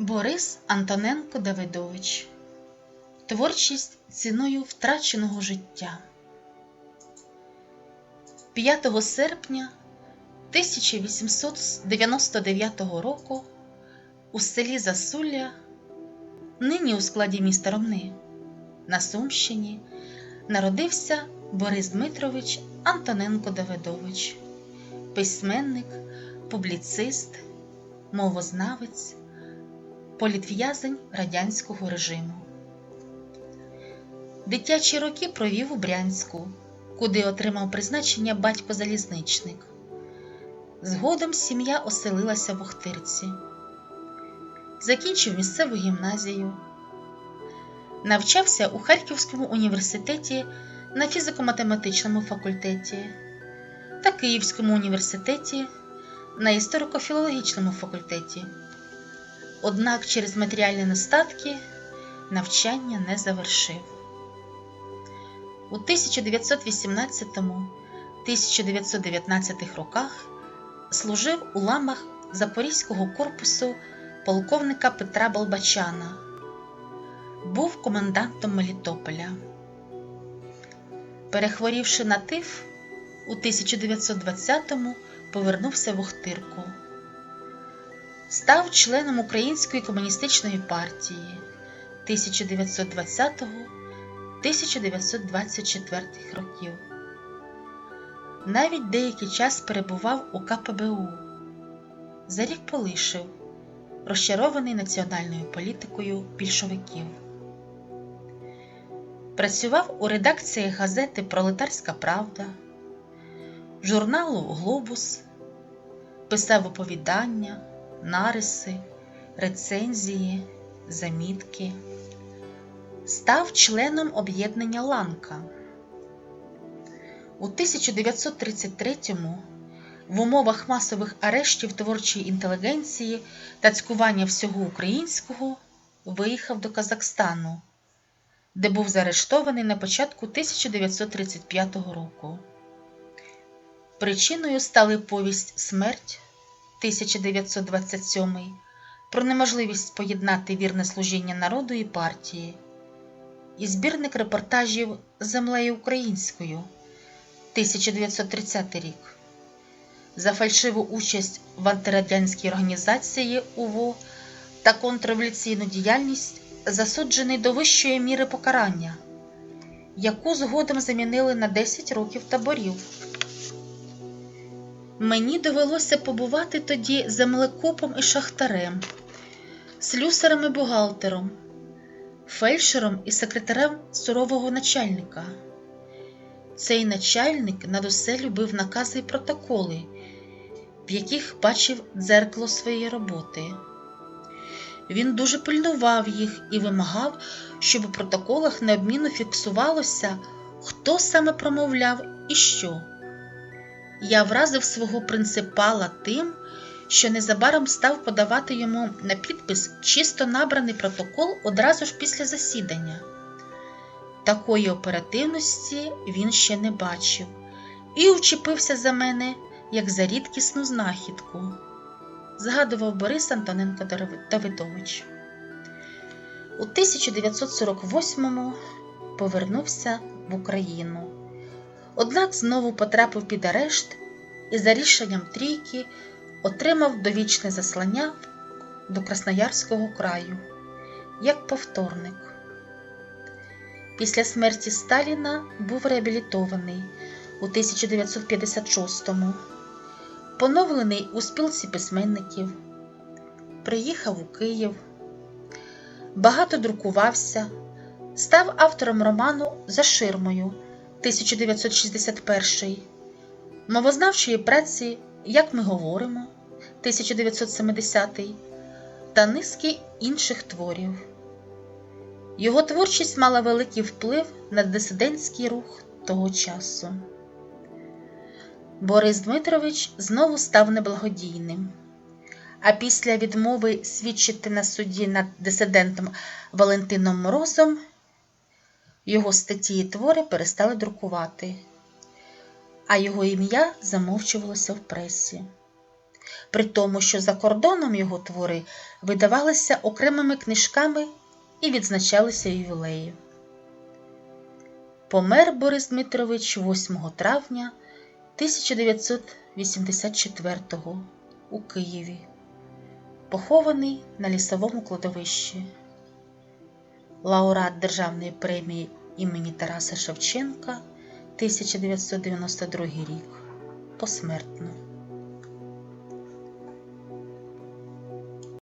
Борис Антоненко Давидович. Творчість ціною втраченого життя. 5 серпня 1899 року у селі Засулля, нині у складі міста Ромни, на Сумщині, народився Борис Дмитрович Антоненко Давидович, письменник, публіцист, мовознавець, політв'язень радянського режиму. Дитячі роки провів у Брянську, куди отримав призначення батько залізничник. Згодом сім'я оселилася в Охтирці. Закінчив місцеву гімназію. Навчався у Харківському університеті на фізико-математичному факультеті та Київському університеті на історико-філологічному факультеті. Однак через матеріальні нестатки навчання не завершив. У 1918-1919 роках служив у ламах Запорізького корпусу полковника Петра Болбачана. Був комендантом Мелітополя. Перехворівши на тиф, у 1920-му повернувся в Охтирку. Став членом Української комуністичної партії 1920-1924 років. Навіть деякий час перебував у КПБУ. За рік полишив, розчарований національною політикою більшовиків. Працював у редакції газети Пролетарська Правда, журналу Глобус, писав оповідання, нариси, рецензії, замітки. Став членом об'єднання Ланка. У 1933-му в умовах масових арештів творчої інтелігенції та цькування всього українського виїхав до Казахстану, де був заарештований на початку 1935 року. Причиною стали повість Смерть 1927 про неможливість поєднати вірне служіння народу і партії, і збірник репортажів Землею українською 1930 рік. За фальшиву участь в антирадянській організації УВО та контрреволюційну діяльність засуджений до вищої міри покарання, яку згодом замінили на 10 років таборів. Мені довелося побувати тоді землекопом і шахтарем, слюсарем і бухгалтером, фельдшером і секретарем сурового начальника. Цей начальник над усе любив накази і протоколи, в яких бачив дзеркало своєї роботи. Він дуже пильнував їх і вимагав, щоб у протоколах неодмінно фіксувалося, хто саме промовляв і що. Я вразив свого принципала тим, що незабаром став подавати йому на підпис чисто набраний протокол одразу ж після засідання. Такої оперативності він ще не бачив і вчепився за мене, як за рідкісну знахідку, згадував Борис Антоненко Давидович. У 1948-му повернувся в Україну. Однак знову потрапив під арешт і за рішенням трійки отримав довічне заслання до Красноярського краю як повторник. Після смерті Сталіна був реабілітований у 1956-му, поновлений у спілці письменників, приїхав у Київ, багато друкувався, став автором роману За ширмою 1961, мовознавчої праці Як ми говоримо 1970 та низки інших творів. Його творчість мала великий вплив на дисидентський рух того часу. Борис Дмитрович знову став неблагодійним, а після відмови свідчити на суді над дисидентом Валентином Морозом його статті і твори перестали друкувати, а його ім'я замовчувалося в пресі. при тому, що за кордоном його твори видавалися окремими книжками і відзначалися ювілеї. Помер Борис Дмитрович 8 травня 1984 у Києві, похований на лісовому кладовищі. Лауреат Державної премії імені Тараса Шевченка 1992 рік посмертно.